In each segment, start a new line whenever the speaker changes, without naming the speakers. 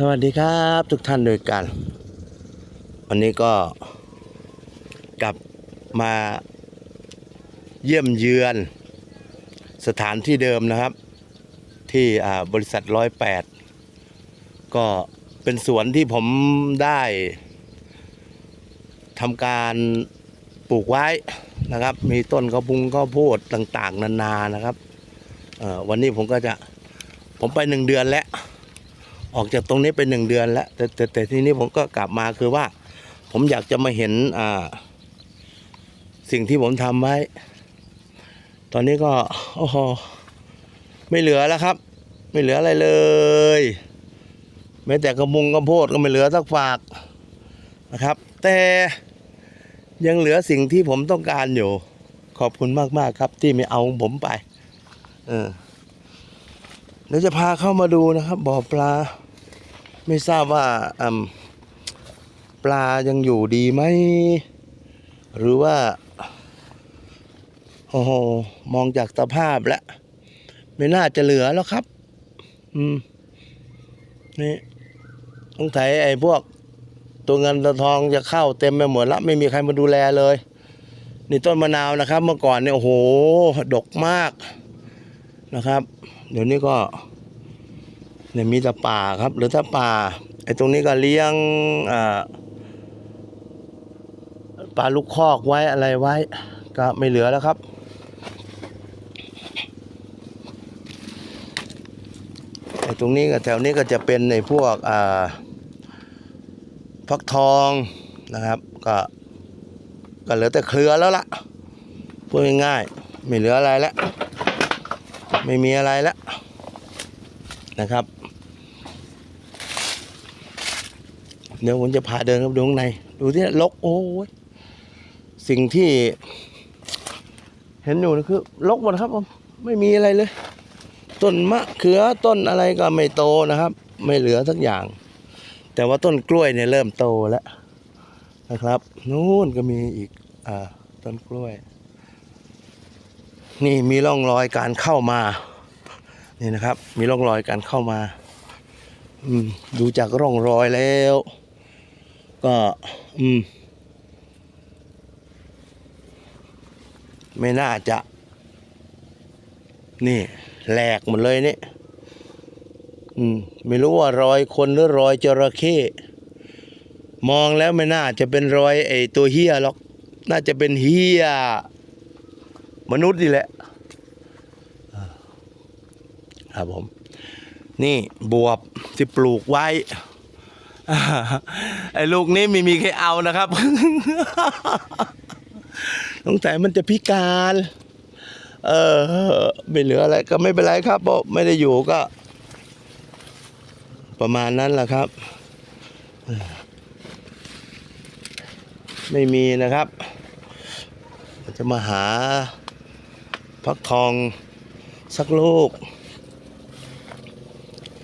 สวัสดีครับทุกท่านด้วยกัน วันนี้ก็กลับมาเยี่ยมเยือน สถานที่เดิมนะครับ ที่บริษัทร้อยแปดก็เป็นสวนที่ผมได้ทำการปลูกไว้นะครับ มีต้นข้าวพุงข้าวโพดต่าง ๆ นานานะครับวันนี้ผมก็จะผมไปหนึ่งเดือนแล้ว ออกจากตรงนี้ไปหนึ่งเดือนแล้วแต่แต่แต่ทีนี้ผมก็กลับมาคือว่า ผมอยากจะมาเห็นอ่า สิ่งที่ผมทำไว้ ตอนนี้ก็โอ้โหไม่เหลือแล้วครับ ไม่เหลืออะไรเลยแม้แต่กระมุงกระโพดก็ไม่เหลือสักฝากนะครับ แต่ยังเหลือสิ่งที่ผมต้องการอยู่ ขอบคุณมาก ๆ ครับ ที่ไม่เอาผมไป เออเดี๋ยวจะพาเข้ามาดูนะครับบ่อปลา ไม่ทราบว่าปลายังอยู่ดีไหม หรือว่า โอ้โห มองจากสภาพแล้ว ไม่น่าจะเหลือแล้วครับ อืม นี่ต้องไถไอ้พวก ตัวเงินตัวทองจะเข้าเต็มไปหมดละไม่มีใครมาดูแลเลย นี่ต้นมะนาวนะครับ เมื่อก่อนเนี่ยโอ้โห ดกมากนะครับ เดี๋ยวนี้ก็ เนี่ยมีแต่ป่าครับ หรือถ้าป่าไอ้ตรงนี้ก็เลี้ยงปลาลูกคอกไว้อะไรไว้ ก็ไม่เหลือแล้วครับไอ้ตรงนี้ก็แถวนี้ก็จะเป็นในพวกฟักทองนะครับ ก็ก็เหลือแต่เครือแล้วล่ะพูดง่ายๆไม่เหลืออะไรแล้ว ไม่มีอะไรแล้วนะครับ ดี๋ยวผมจะพาเดินเข้าไปดูข้างใน ดูที่ลกโอ้ยสิ่งที่ เห็นอยู่นะคือลกหมดครับผมไม่มีอะไรเลย ต้นมะเขือต้นอะไรก็ไม่โตนะครับ ไม่เหลือสักอย่าง แต่ว่าต้นกล้วยเนี่ยเริ่มโตแล้วนะครับนู่นก็มีอีกอ่าต้นกล้วย นี่มีร่องรอยการเข้ามานี่นะครับ มีร่องรอยการเข้ามาอืมดูจากร่องรอยแล้ว ก็อืม ไม่น่าจะ นี่แหลกหมดเลยนี่อืม ไม่รู้ว่ารอยคนหรือรอยจระเข้มองแล้วไม่น่าจะเป็นรอยไอ้ตัวเฮียหรอก น่าจะเป็นเฮียมนุษย์นี่แหละครับผม นี่บวบที่ปลูกไว้ ไอ้ลูกนี้ไม่มีใครเอานะครับสงสัยมันจะพิการ เออไม่เหลืออะไรก็ไม่เป็นไรครับเพราะไม่ได้อยู่ก็ ประมาณนั้นแหละครับ ไม่มีนะครับจะมาหาพักทองสักลูก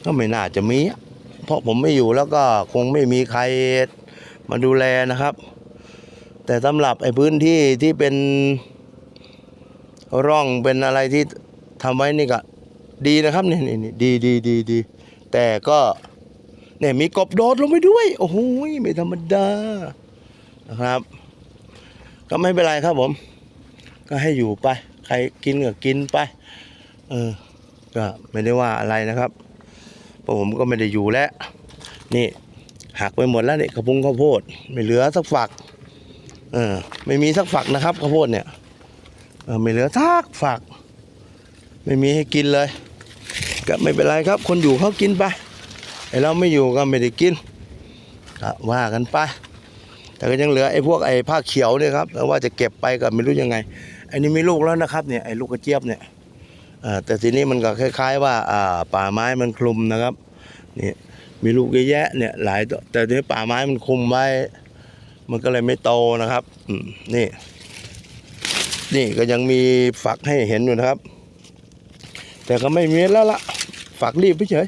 ก็ไม่น่าจะมีอะ ราะผมไม่อยู่แล้วก็คงไม่มีใครมาดูแลนะครับ แต่สำหรับไอ้พื้นที่ที่เป็นร่องเป็นอะไรที่ทำไว้นี่ก็ดีนะครับนี่นี่ดีดีดีดีแต่ก็เนี่ยมีกบโดดลงไปด้วย โอ้โหไม่ธรรมดานะครับ ก็ไม่เป็นไรครับผม ก็ให้อยู่ไป ใครกินก็กินไป เออ ก็ไม่ได้ว่าอะไรนะครับ พราะผมก็ไม่ได้อยู่แล้ว นี่หักไปหมดแล้วนี่กระพุ้งข้าวโพด ไม่เหลือสักฝักเออไม่มีสักฝักนะครับข้าวโพดเนี่ยเออไม่เหลือสักฝัก ไม่มีให้กินเลย ก็ไม่เป็นไรครับ คนอยู่เขากินไปไอเราไม่อยู่ก็ไม่ได้กินก็ว่ากันไป แต่ก็ยังเหลือไอ้พวกไอ้ผ้าเขียวเนี่ยครับแล้วว่าจะเก็บไปก็ไม่รู้ยังไงไอ้นี่มีลูกแล้วนะครับเนี่ยไอ้ลูกกระเจี๊ยบเนี่ย แต่ทีนี้มันก็คล้าย ๆ ว่าป่าไม้มันคลุมนะครับนี่มีลูกเยอะแยะเนี่ยหลายตัวแต่ทีนี้ป่าไม้มันคลุมไว้ มันก็เลยไม่โตนะครับนี่ นี่ก็ยังมีฝักให้เห็นอยู่นะครับ แต่ก็ไม่มีแล้วละฝักรีบไปเฉย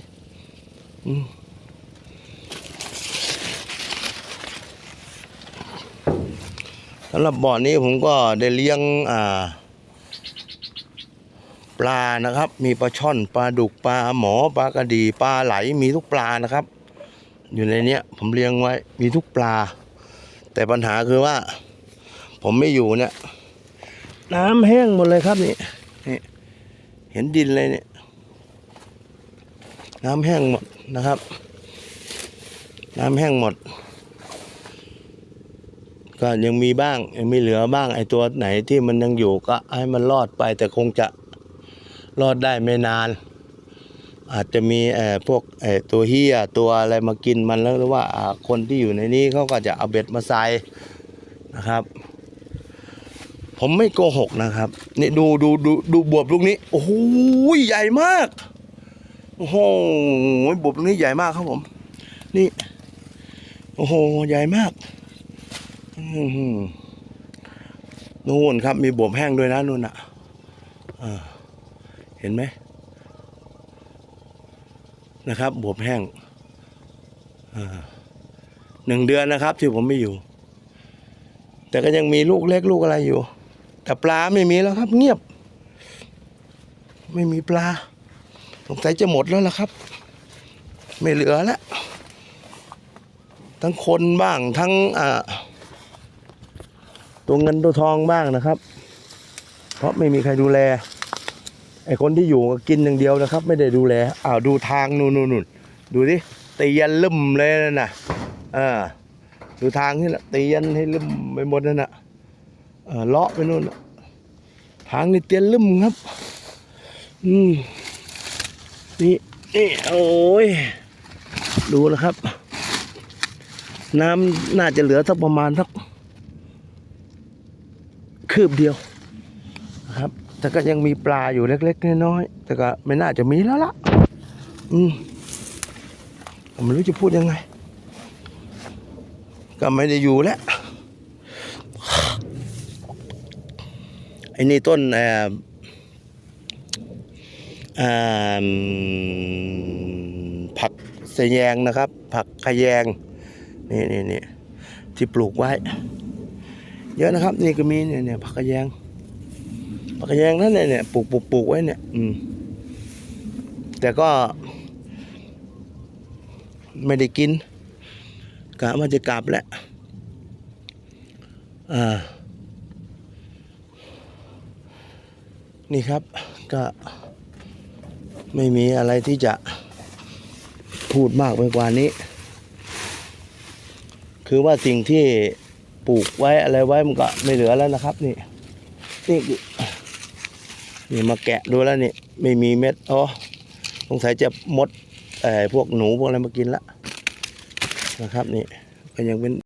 สำหรับบ่อนี้ผมก็ได้เลี้ยงอ่า ปลานะครับ มีปลาช่อนปลาดุกปลาหมอปลากระดีปลาไหลมีทุกปลานะครับ อยู่ในเนี้ยผมเลี้ยงไว้มีทุกปลา แต่ปัญหาคือว่า ผมไม่อยู่เนี่ยน้ำแห้งหมดเลยครับนี่นี่ เห็นดินเลยเนี่ยน้ำแห้งหมดนะครับ น้ำแห้งหมด ก็ยังมีบ้างยังมีเหลือบ้างไอตัวไหนที่มันยังอยู่ก็ให้มันรอดไปแต่คงจะ รอดได้ไม่นาน อาจจะมีเอ่อพวกเอ่อตัวเฮียตัวอะไรมากินมันแล้วหรือว่าคนที่อยู่ในนี้เขาก็จะเอาเบ็ดมาใส่นะครับ ผมไม่โกหกนะครับนี่ดูดูดูดูบวบลูกนี้โอ้โหใหญ่มากโอ้โหบวบลูกนี้ใหญ่มากครับผม นี่โอ้โหใหญ่มากนู่นครับมีบวบแห้งด้วยนะนู่นอะอ่า เห็นไหมนะครับบวบแห้งหนึ่งเดือนนะครับ ที่ผมไม่อยู่ แต่ก็ยังมีลูกเล็กลูกอะไรอยู่ แต่ปลาไม่มีแล้วครับ เงียบ ไม่มีปลาสงสัยจะหมดแล้วล่ะครับ ไม่เหลือแล้วทั้งคนบ้างทั้งตัวเงินตัวทองบ้างนะครับ เพราะไม่มีใครดูแล ไอคนที่อยู่ก็กินอย่างเดียวนะครับ ไม่ได้ดูแลอ้าวดูทางนู่นนู่นดูดิตียันล่มเลยนั่นน่ะอ่าดูทางนี่แหละตียันให้ล่มไปหมดนั่นน่ะเออเลาะไปนู่นนะทางนี่เตียนล่มครับ อืมนี่นี่โอ้ยดูนะครับ น้ำน่าจะเหลือสักประมาณสักคืบเดียว แต่ก็ยังมีปลาอยู่เล็ก ๆ น้อยๆแต่ก็ไม่น่าจะมีแล้วล่ะ อืมไม่รู้จะพูดยังไง ก็ไม่ได้อยู่แล้วไอ้นี่ต้นเอ่ออ่าผักสแยงนะครับ ผักขยงนี่นี่นี่ที่ปลูกไว้ เยอะนะครับ นี่ก็มีเนี่ยเนี่ยผักกระแยง ผักระแยงนั่นเนี่ยเนี่ยปลูกปลูกปลูกไว้เนี่ย อืม แต่ก็ ไม่ได้กินกะว่าจะกลับแหละอ่า นี่ครับ ก็ไม่มีอะไรที่จะพูดมากไปกว่านี้ คือว่าสิ่งที่ปลูกไว้อะไรไว้มันก็ไม่เหลือแล้วนะครับ นี่ นี่คือ นี่มาแกะดูแล้วนี่ไม่มีเม็ดอ๋อสงสัยจะมดเอ่อพวกหนูพวกอะไรมากินละนะครับนี่ก็ยังเป็น